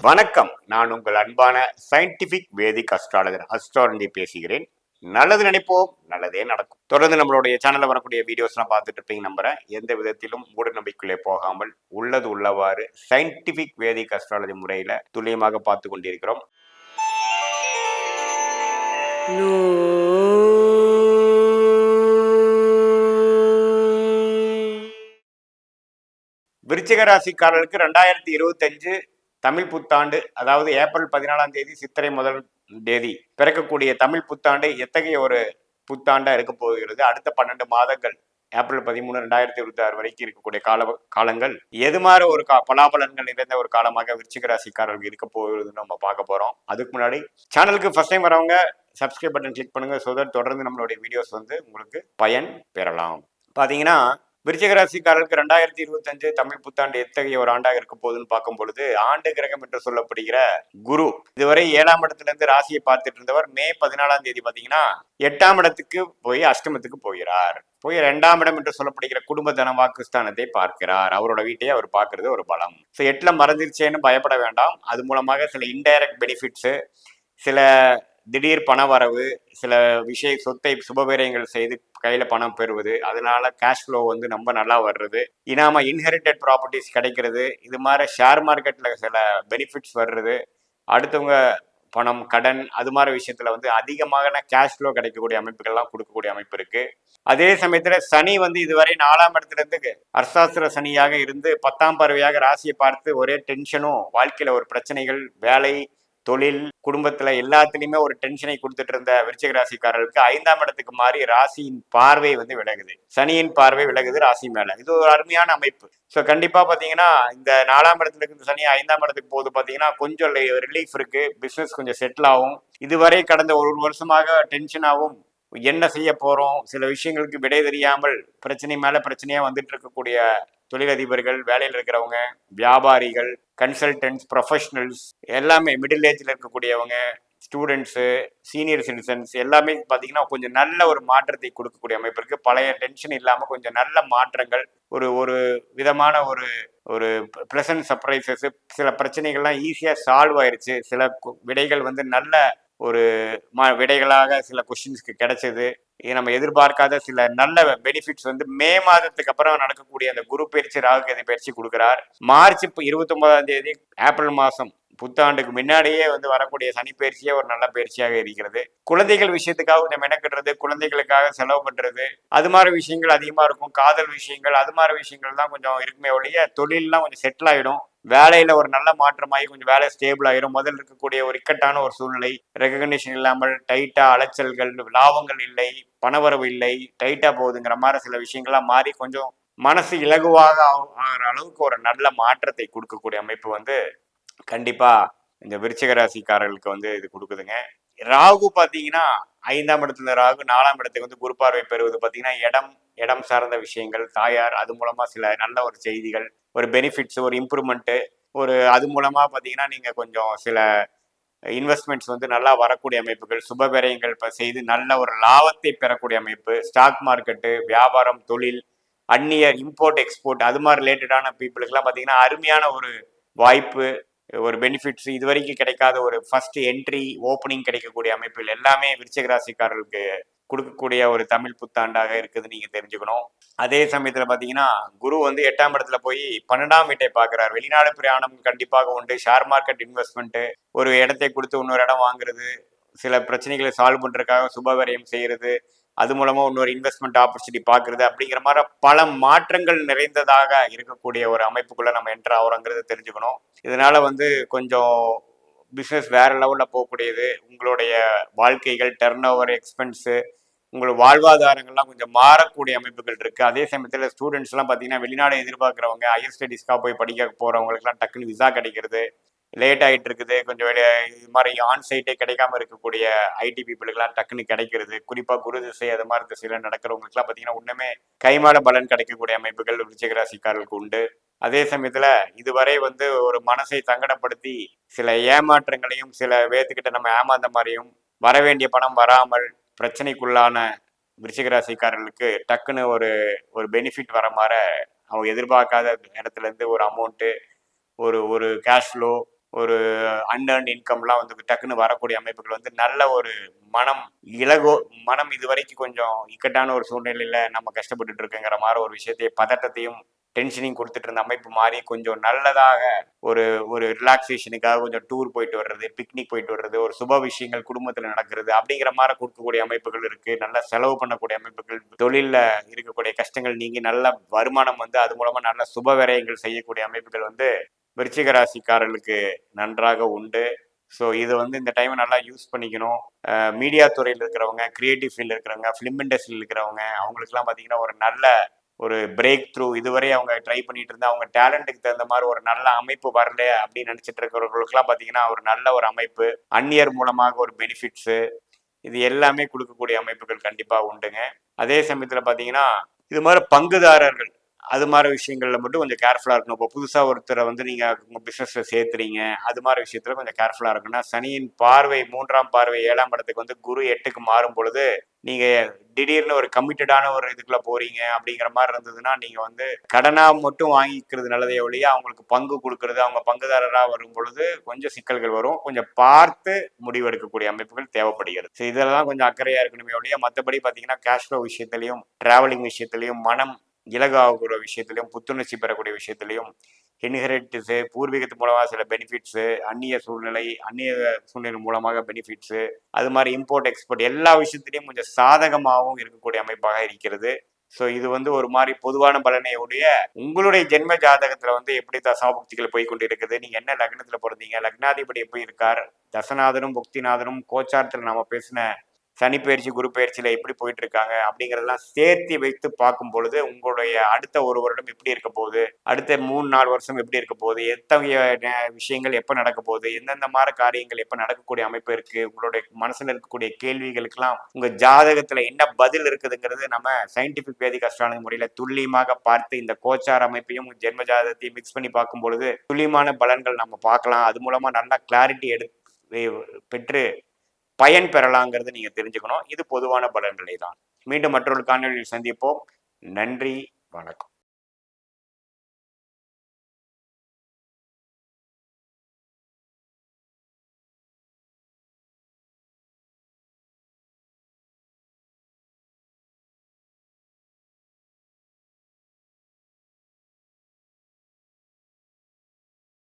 வணக்கம். நான் உங்கள் அன்பான சயின்டிபிக் வேதிக் அஸ்ட்ராலஜர் அஸ்ட்ராலஜி பேசுகிறேன். நல்லது நினைப்போம் நல்லதே நடக்கும். தொடர்ந்து நம்மளுடைய சேனல்ல வரக்கூடிய வீடியோஸ்லாம் பார்த்துட்டு இருப்பீங்க நம்புறேன். எந்த விதத்திலும் மூட நம்பிக்கையிலே போகாமல் உள்ளது உள்ளவாறு சயின்டிபிக் வேதிக் அஸ்ட்ராலஜி முறையில துல்லியமாக பார்த்து கொண்டிருக்கிறோம். விருச்சிக ராசிக்காரர்களுக்கு ரெண்டாயிரத்தி இருபத்தஞ்சு தமிழ் புத்தாண்டு அதாவது ஏப்ரல் பதினாலாம் தேதி சித்திரை முதல் தேதி பிறக்கக்கூடிய தமிழ் புத்தாண்டு எத்தகைய ஒரு புத்தாண்டாக இருக்க போகிறது? அடுத்த பன்னெண்டு மாதங்கள் ஏப்ரல் பதிமூணு ரெண்டாயிரத்தி இருபத்தி ஆறு வரைக்கும் இருக்கக்கூடிய கால காலங்கள் எது மாதிரி ஒரு கா பலாபலன்கள் நிறைந்த ஒரு காலமாக விருச்சிக ராசிக்காரர்கள் இருக்க போகிறதுன்னு நம்ம பார்க்க போகிறோம் அதுக்கு முன்னாடி சேனலுக்கு ஃபர்ஸ்ட் டைம் வரவங்க சப்ஸ்கிரைப் பட்டன் கிளிக் பண்ணுங்க ஸோ தட் தொடர்ந்து நம்மளுடைய வீடியோஸ் வந்து உங்களுக்கு பயன் பெறலாம். பார்த்தீங்கன்னா விருச்சிக ராசிக்காரர்களுக்கு ரெண்டாயிரத்தி இருபத்தஞ்சு தமிழ் புத்தாண்டு எத்தகைய ஒரு ஆண்டாக இருக்க போகுதுன்னு பார்க்கும் பொழுது ஆண்டு கிரகம் என்று சொல்லப்படுகிற குரு. இதுவரை ஏழாம் இடத்துல இருந்து ராசியை பார்த்துட்டு இருந்தவர் மே பதினாலாம் தேதி பார்த்தீங்கன்னா எட்டாம் இடத்துக்கு போய் அஷ்டமத்துக்கு போகிறார். போய் ரெண்டாம் இடம் என்று சொல்லப்படுகிற குடும்ப தன வாக்குஸ்தானத்தை பார்க்கிறார். அவரோட வீட்டையே அவர் பார்க்கறது ஒரு பலம். ஸோ எட்டுல மறந்துருச்சேன்னு பயப்பட வேண்டாம். அது மூலமாக சில இன்டைரக்ட் பெனிஃபிட்ஸு சில திடீர் பண வரவு சில விஷய சொத்தை சுபவிரயங்கள் செய்து கையில் பணம் பெறுவது அதனால கேஷ் ஃப்ளோ வந்து ரொம்ப நல்லா வர்றது. இனாம இன்ஹெரிட்டட் ப்ராப்பர்ட்டிஸ் கிடைக்கிறது இது மாதிரி ஷேர் மார்க்கெட்டில் சில பெனிஃபிட்ஸ் வர்றது அடுத்தவங்க பணம் கடன் அது மாதிரி விஷயத்துல வந்து அதிகமான கேஷ் ஃப்ளோ கிடைக்கக்கூடிய அமைப்புகள்லாம் கொடுக்கக்கூடிய அமைப்பு இருக்கு. அதே சமயத்துல சனி வந்து இதுவரை நாலாம் இடத்துல இருந்து அர்சாஸ்திர சனியாக இருந்து பத்தாம் பறவையாக ராசியை பார்த்து ஒரே டென்ஷனும் வாழ்க்கையில ஒரு பிரச்சனைகள் வேலை தொழில் குடும்பத்துல எல்லாத்துலயுமே ஒரு டென்ஷனை கொடுத்துட்டு இருந்த விருச்சிக ராசிக்காரர்களுக்கு ஐந்தாம் இடத்துக்கு மாறி ராசியின் பார்வை வந்து விலகுது. சனியின் பார்வை விலகுது ராசி மேல. இது ஒரு அருமையான அமைப்பு. ஸோ கண்டிப்பா பாத்தீங்கன்னா இந்த நாலாம் இடத்துல இருக்கிற சனி ஐந்தாம் இடத்துக்கு போது பாத்தீங்கன்னா கொஞ்சம் ரிலீஃப் இருக்கு. பிசினஸ் கொஞ்சம் செட்டில் ஆகும். இதுவரை கடந்த ஒரு வருஷமாக டென்ஷனாகவும் என்ன செய்ய போறோம்? சில விஷயங்களுக்கு விடை தெரியாமல் பிரச்சனை மேல பிரச்சனையா வந்துட்டு இருக்கக்கூடிய தொழிலதிபர்கள் வேலையில் இருக்கிறவங்க வியாபாரிகள் கன்சல்டன்ட்ஸ் ப்ரொஃபஷனல்ஸ் எல்லாமே மிடில் ஏஜில் இருக்கக்கூடியவங்க ஸ்டூடெண்ட்ஸு சீனியர் சிட்டிசன்ஸ் எல்லாமே பார்த்தீங்கன்னா கொஞ்சம் நல்ல ஒரு மாற்றத்தை கொடுக்கக்கூடிய அமைப்பு இருக்குது பழைய டென்ஷன் இல்லாமல் கொஞ்சம் நல்ல மாற்றங்கள் ஒரு ஒரு விதமான ஒரு ஒரு ப்ளசன்ட் சர்ப்ரைசஸ் சில பிரச்சனைகள்லாம் ஈஸியாக சால்வ் ஆயிடுச்சு சில கு- விடைகள் வந்து நல்ல ஒரு ம விடைகளாக சில கொஷின்ஸ்க்கு கிடைச்சது. நம்ம எதிர்பார்க்காத சில நல்ல பெனிஃபிட்ஸ் வந்து மே மாதத்துக்கு அப்புறம் நடக்கக்கூடிய அந்த குரு பயிற்சி ராகு கேது பயிற்சி கொடுக்குறார். மார்ச் இருபத்தி இருபத்தொன்பதாம் தேதி ஏப்ரல் மாதம் புத்தாண்டுக்கு முன்னாடியே வந்து வரக்கூடிய சனி பயிற்சியே ஒரு நல்ல பயிற்சியாக இருக்கிறது. குழந்தைகள் விஷயத்துக்காக கொஞ்சம் மெனக்கிடுறது குழந்தைகளுக்காக செலவு பண்றது அது மாதிரி விஷயங்கள் அதிகமா இருக்கும். காதல் விஷயங்கள் அது மாதிரி விஷயங்கள் தான் கொஞ்சம் இருக்குமே ஒழிய தொழிலெலாம் கொஞ்சம் செட்டில் ஆயிடும். வேலையில ஒரு நல்ல மாற்றமாகி கொஞ்சம் வேலை ஸ்டேபிள் ஆயிரும். முதல்ல இருக்கக்கூடிய ஒரு இக்கட்டான ஒரு சூழ்நிலை. ரெகக்னிஷன் இல்லாமல் டைட்டா அலைச்சல்கள் லாபங்கள் இல்லை பணவரவு இல்லை டைட்டா போகுதுங்கிற மாதிரி சில விஷயங்கள்லாம் மாறி கொஞ்சம் மனசு இலகுவாக ஆகிற அளவுக்கு ஒரு நல்ல மாற்றத்தை கொடுக்கக்கூடிய அமைப்பு வந்து கண்டிப்பா இந்த விருச்சிக ராசிக்காரர்களுக்கு வந்து இது கொடுக்குதுங்க. ராகு பார்த்தீங்கன்னா ஐந்தாம் இடத்துல ராகு நாலாம் இடத்துக்கு வந்து குரு பார்வை பெறுவது பார்த்தீங்கன்னா இடம் இடம் சார்ந்த விஷயங்கள் தாயார் அது மூலமா சில நல்ல ஒரு செய்திகள் ஒரு பெனிஃபிட்ஸ் ஒரு இம்ப்ரூவ்மெண்ட்டு ஒரு அது மூலமா பார்த்தீங்கன்னா நீங்க கொஞ்சம் சில இன்வெஸ்ட்மெண்ட்ஸ் வந்து நல்லா வரக்கூடிய அமைப்புகள் சுப இப்போ செய்து நல்ல ஒரு லாபத்தை பெறக்கூடிய அமைப்பு ஸ்டாக் மார்க்கெட்டு வியாபாரம் தொழில் அந்நிய இம்போர்ட் எக்ஸ்போர்ட் அது மாதிரி ரிலேட்டடான பீப்புளுக்கெல்லாம் பார்த்தீங்கன்னா அருமையான ஒரு வாய்ப்பு ஒரு பெனிஃபிட்ஸ் இது வரைக்கும் கிடைக்காத ஒரு ஃபர்ஸ்ட் என்ட்ரி ஓப்பனிங் கிடைக்கக்கூடிய அமைப்பில் எல்லாமே விருச்சிக ராசிக்காரர்களுக்கு கொடுக்கக்கூடிய ஒரு தமிழ் புத்தாண்டாக இருக்குது நீங்க தெரிஞ்சுக்கணும். அதே சமயத்துல பாத்தீங்கன்னா குரு வந்து எட்டாம் இடத்துல போய் பன்னெண்டாம் வீட்டை பாக்குறார். வெளிநாடு பிரயாணம் கண்டிப்பாக உண்டு. ஷேர் மார்க்கெட் இன்வெஸ்ட்மெண்ட் ஒரு இடத்தை கொடுத்து இன்னொரு இடம் வாங்குறது சில பிரச்சனைகளை சால்வ் பண்றதுக்காக சுபவரியம் செய்யறது அது மூலமா இன்னொரு இன்வெஸ்ட்மெண்ட் ஆப்பர்ச்சுனிட்டி பார்க்குறது அப்படிங்கிற மாதிரி பல மாற்றங்கள் நிறைந்ததாக இருக்கக்கூடிய ஒரு அமைப்புக்குள்ள நம்ம என்டர் ஆகிறோங்கிறத தெரிஞ்சுக்கணும். இதனால வந்து கொஞ்சம் பிஸ்னஸ் வேற லெவலில் போகக்கூடியது. உங்களுடைய வாழ்க்கைகள் டர்ன் ஓவர் எக்ஸ்பென்ஸு உங்களோட வாழ்வாதாரங்கள்லாம் கொஞ்சம் மாறக்கூடிய அமைப்புகள் இருக்கு. அதே சமயத்தில் ஸ்டூடெண்ட்ஸ்லாம் பார்த்தீங்கன்னா வெளிநாடு எதிர்பார்க்குறவங்க ஹையர் ஸ்டடீஸ்க்காக போய் படிக்க போறவங்களுக்குலாம் டக்குன்னு விசா கிடைக்கிறது. லேட் ஆகிட்டு இருக்குது கொஞ்சம் இது மாதிரி ஆன் சைட்டே கிடைக்காம இருக்கக்கூடிய ஐடி பீப்புளுக்குலாம் டக்குன்னு கிடைக்கிறது. குறிப்பாக குரு திசை அது மாதிரி திசையில் நடக்கிறவங்களுக்குலாம் பார்த்தீங்கன்னா ஒன்றுமே கைமாட பலன் கிடைக்கக்கூடிய அமைப்புகள் விருச்சிகராசிக்காரர்களுக்கு உண்டு. அதே சமயத்துல இதுவரை வந்து ஒரு மனசை சங்கடப்படுத்தி சில ஏமாற்றங்களையும் சில வேத்துக்கிட்ட நம்ம ஏமாந்த மாதிரியும் வர வேண்டிய பணம் வராமல் பிரச்சனைக்குள்ளான விருச்சிகராசிக்காரர்களுக்கு டக்குன்னு ஒரு ஒரு பெனிஃபிட் வர மாதிரி அவங்க எதிர்பார்க்காத இடத்துல இருந்து ஒரு அமௌண்ட்டு ஒரு ஒரு கேஷ் ஃப்ளோ ஒரு அன்டர்ன் இன்கம்லாம் வந்து டக்குன்னு வரக்கூடிய அமைப்புகள் வந்து நல்ல ஒரு மனம் இலகோ மனம் இது வரைக்கும் கொஞ்சம் இக்கட்டான ஒரு சூழ்நிலையில் நம்ம கஷ்டப்பட்டுட்டு இருக்குங்கிற மாதிரி ஒரு விஷயத்தை பதட்டத்தையும் டென்ஷனையும் கொடுத்துட்டு இருந்த அமைப்பு மாறி கொஞ்சம் நல்லதாக ஒரு ஒரு ரிலாக்ஸேஷனுக்காக கொஞ்சம் டூர் போயிட்டு வர்றது பிக்னிக் போயிட்டு வர்றது ஒரு சுப விஷயங்கள் குடும்பத்தில் நடக்கிறது அப்படிங்கிற மாதிரி கொடுக்கக்கூடிய அமைப்புகள் இருக்கு. நல்ல செலவு பண்ணக்கூடிய அமைப்புகள் தொழிலில் இருக்கக்கூடிய கஷ்டங்கள் நீங்கி நல்ல வருமானம் வந்து அது மூலமா நல்ல சுப விரயங்கள் செய்யக்கூடிய அமைப்புகள் வந்து விருச்சிக ராசிக்காரர்களுக்கு நன்றாக உண்டு. ஸோ இது வந்து இந்த டைமை நல்லா யூஸ் பண்ணிக்கணும். மீடியா துறையில் இருக்கிறவங்க கிரியேட்டிவ் ஃபீல்டில் இருக்கிறவங்க ஃபிலிம் இண்டஸ்ட்ரியில் இருக்கிறவங்க அவங்களுக்குலாம் பார்த்தீங்கன்னா ஒரு நல்ல ஒரு பிரேக் த்ரூ இதுவரை அவங்க ட்ரை பண்ணிட்டு இருந்தா அவங்க டேலண்ட்டுக்கு தகுந்த மாதிரி ஒரு நல்ல அமைப்பு வரல அப்படின்னு நினைச்சிட்டு இருக்கிறவங்களுக்குலாம் பார்த்தீங்கன்னா ஒரு நல்ல ஒரு அமைப்பு. அந்நியர் மூலமாக ஒரு பெனிஃபிட்ஸு இது எல்லாமே கொடுக்கக்கூடிய அமைப்புகள் கண்டிப்பாக உண்டுங்க. அதே சமயத்தில் பார்த்தீங்கன்னா இது மாதிரி பங்குதாரர்கள் அது மாதிரி விஷயங்களில் மட்டும் கொஞ்சம் கேர்ஃபுல்லாக இருக்கணும். இப்போ புதுசாக ஒருத்தரை வந்து நீங்கள் உங்கள் பிஸ்னஸில் சேர்த்துறீங்க அது மாதிரி விஷயத்தில் கொஞ்சம் கேர்ஃபுல்லாக இருக்கணும்னா சனியின் பார்வை மூன்றாம் பார்வை ஏழாம் இடத்துக்கு வந்து குரு எட்டுக்கு மாறும் பொழுது நீங்கள் திடீர்னு ஒரு கமிட்டடான ஒரு இதுக்குள்ள போறீங்க அப்படிங்கிற மாதிரி இருந்ததுன்னா நீங்கள் வந்து கடனாக மட்டும் வாங்கிக்கிறது நல்லதே ஒழிய அவங்களுக்கு பங்கு கொடுக்கறது அவங்க பங்குதாரராக வரும் பொழுது கொஞ்சம் சிக்கல்கள் வரும். கொஞ்சம் பார்த்து முடிவெடுக்கக்கூடிய அமைப்புகள் தேவைப்படுகிறது. ஸோ இதெல்லாம் கொஞ்சம் அக்கறையாக இருக்கணுமே ஒழிய மற்றபடி பார்த்தீங்கன்னா கேஷ் ஃப்ளோ விஷயத்துலையும் டிராவலிங் விஷயத்துலையும் மனம் இலகாகிற விஷயத்திலையும் புத்துணர்ச்சி பெறக்கூடிய விஷயத்திலையும் இன்ஹெரிட்டிஸு பூர்வீகத்து மூலமாக சில பெனிஃபிட்ஸு அந்நிய சூழ்நிலை அந்நிய சூழ்நிலை மூலமாக பெனிஃபிட்ஸு அது மாதிரி இம்போர்ட் எக்ஸ்போர்ட் எல்லா விஷயத்துலையும் கொஞ்சம் சாதகமாகவும் இருக்கக்கூடிய அமைப்பாக இருக்கிறது. ஸோ இது வந்து ஒரு மாதிரி பொதுவான பலனையுடைய உங்களுடைய ஜென்ம ஜாதகத்தில் வந்து எப்படி தசாபுக்திகள் போய் கொண்டு இருக்குது நீங்கள் என்ன லக்னத்தில் பிறந்தீங்க லக்னாதிபதி எப்படி இருக்கார் தசநாதனும் புக்திநாதனும் கோச்சாரத்தில் நாம் பேசின சனி பயிற்சி குரு பயிற்சியில் எப்படி போயிட்டு இருக்காங்க அப்படிங்கிறதெல்லாம் சேர்த்து வைத்து பார்க்கும் பொழுது உங்களுடைய அடுத்த ஒரு வருடம் எப்படி இருக்க போகுது? அடுத்த மூணு நாலு வருஷம் எப்படி இருக்க போகுது? எத்தகைய விஷயங்கள் எப்போ நடக்க போகுது? எந்தெந்த மாதிரி காரியங்கள் எப்போ நடக்கக்கூடிய அமைப்பு இருக்கு? உங்களுடைய மனசில் இருக்கக்கூடிய கேள்விகளுக்கெல்லாம் உங்க ஜாதகத்தில் என்ன பதில் இருக்குதுங்கிறது நம்ம சயின்டிபிக் வேதிக் அஸ்ட்ரானமி முறையில் துல்லியமாக பார்த்து இந்த கோச்சார் அமைப்பையும் ஜென்ம ஜாதகத்தையும் மிக்ஸ் பண்ணி பார்க்கும் பொழுது துல்லியமான பலன்கள் நம்ம பார்க்கலாம். அது மூலமா நல்லா கிளாரிட்டி எடு பெற்று பயன் பெறலாங்கிறது நீங்க தெரிஞ்சுக்கணும். இது பொதுவான பலன்களை தான் மீண்டும் மற்றொரு காணொலியில் சந்திப்போம். நன்றி வணக்கம்.